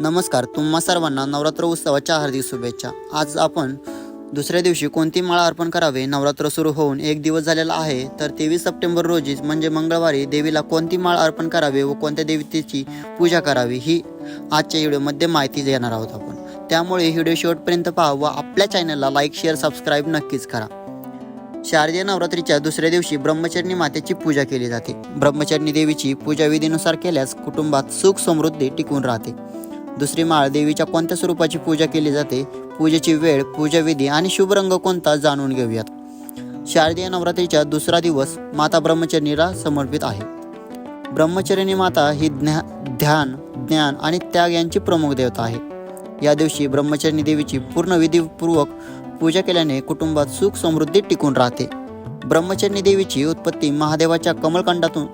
नमस्कार तुम्हा सर्वांना नवरात्र उत्सवाच्या हार्दिक शुभेच्छा. आज आपण दुसऱ्या दिवशी कोणती माळ अर्पण करावे? नवरात्र सुरू होऊन एक दिवस झालेला आहे तर तेवीस सप्टेंबर रोजी म्हणजे मंगळवारी देवीला कोणती माळ अर्पण करावे व कोणत्या देवतेची पूजा करावी ही आजच्या व्हिडिओमध्ये माहिती देणार आहोत आपण. त्यामुळे व्हिडिओ शेवटपर्यंत पहा व आपल्या चॅनलला लाईक शेअर सबस्क्राईब नक्कीच करा. शारदीय नवरात्रीच्या दुसऱ्या दिवशी ब्रह्मचरणी मातेची पूजा केली जाते. ब्रह्मचरणी देवीची पूजा विधीनुसार केल्यास कुटुंबात सुख समृद्धी टिकून राहते. दुसरी माळ देवीच्या कोणत्या स्वरूपाची पूजा केली जाते? पूजेची वेळ पूजाविधी आणि शुभ रंग कोणता जाणून घेऊयात. शारदीय नवरात्रीच्या दुसरा दिवस माता ब्रह्मचरणीला समर्पित आहे. ब्रह्मचरिणी माता ही ज्ञा ध्यान ज्ञान आणि त्याग यांची प्रमुख देवता आहे. या दिवशी ब्रह्मचरणी देवीची पूर्ण विधीपूर्वक पूजा केल्याने कुटुंबात सुख समृद्धी टिकून राहते. ब्रह्मचरणी देवीची उत्पत्ती महादेवाच्या कमलकांडातून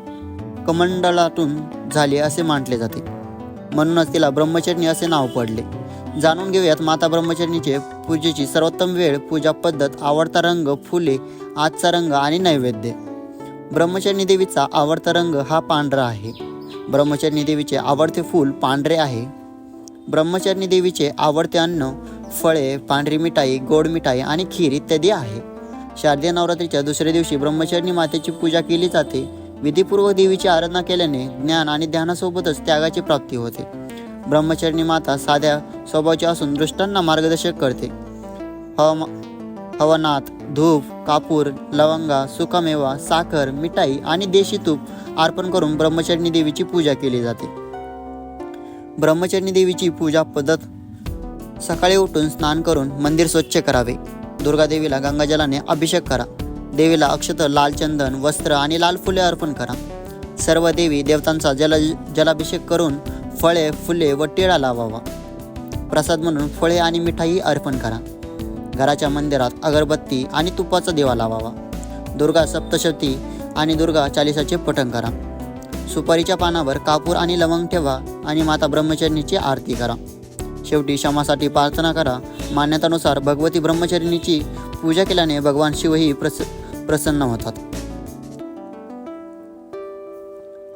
कमंडलातून झाली असे मानले जाते. म्हणूनच तिला ब्रह्मचरणी असे नाव पडले. जाणून घेऊयात माता ब्रह्मचरणीचे पूजेची सर्वोत्तम वेळ पूजा पद्धत आवडता रंग फुले आजचा रंग आणि नैवेद्य. ब्रह्मचरणी देवीचा आवडता रंग हा पांढरा आहे. ब्रह्मचरणी देवीचे आवडते फूल पांढरे आहे. ब्रह्मचरणी देवीचे आवडते अन्न फळे पांढरी मिठाई गोड मिठाई आणि खीर इत्यादी आहे. शारदीय नवरात्रीच्या दुसऱ्या दिवशी ब्रह्मचरणी मातेची पूजा केली जाते. विधीपूर्वक देवीची आराधना केल्याने ज्ञान आणि ध्यानासोबतच त्यागाची प्राप्ती होते. ब्रह्मचरणी माता साध्या स्वभावाची असून दृष्टांना मार्गदर्शक करते. हवामा हवनात धूप कापूर लवंगा सुकामेवा साखर मिठाई आणि देशी तूप अर्पण करून ब्रह्मचरणी देवीची पूजा केली जाते. ब्रह्मचरणी देवीची पूजा पद्धत सकाळी उठून स्नान करून मंदिर स्वच्छ करावे. दुर्गादेवीला गंगाजलाने अभिषेक करा. देवीला अक्षत लाल चंदन वस्त्र आणि लाल फुले अर्पण करा. सर्व देवी देवतांचा जल जलाभिषेक करून फळे फुले व टिळा लावावा. प्रसाद म्हणून फळे आणि मिठाई अर्पण करा. घराच्या मंदिरात अगरबत्ती आणि तुपाचा दिवा लावावा. दुर्गा सप्तशती आणि दुर्गा चालिसाचे पठण करा. सुपारीच्या पानावर कापूर आणि लवंग ठेवा आणि माता ब्रह्मचरणीची आरती करा. शेवटी क्षमासाठी प्रार्थना करा. मान्यतानुसार भगवती ब्रह्मचरिणीची पूजा केल्याने भगवान शिवही प्रस प्रसन्न होतात.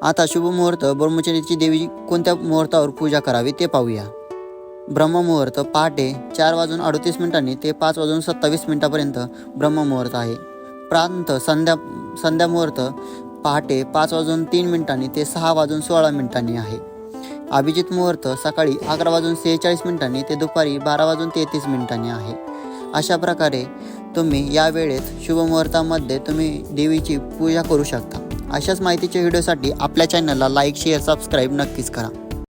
आता शुभ मुहूर्त ब्रह्मचर्याची देवी कोणत्या मुहूर्तावर पूजा करावी ते पाहूया. ब्रह्ममुहूर्त पहाटे चार वाजून अडतीस मिनिटांनी ते पाच वाजून सत्तावीस मिनिटापर्यंत ब्रह्ममुहूर्त आहे. प्रांत संध्या संध्या मुहूर्त पहाटे पाच वाजून तीन मिनिटांनी ते सहा वाजून सोळा मिनिटांनी आहे. अभिजित मुहूर्त सकाळी अकरा वाजून सेहेचाळीस मिनिटांनी ते दुपारी बारा वाजून तेहतीस मिनिटांनी आहे. अशा प्रकारे तुम्ही या वेळेत शुभमुहूर्तामध्ये तुम्ही देवीची पूजा करू शकता. अशाच माहितीच्या व्हिडिओसाठी आपल्या चॅनलला लाईक शेअर सबस्क्राईब नक्कीच करा.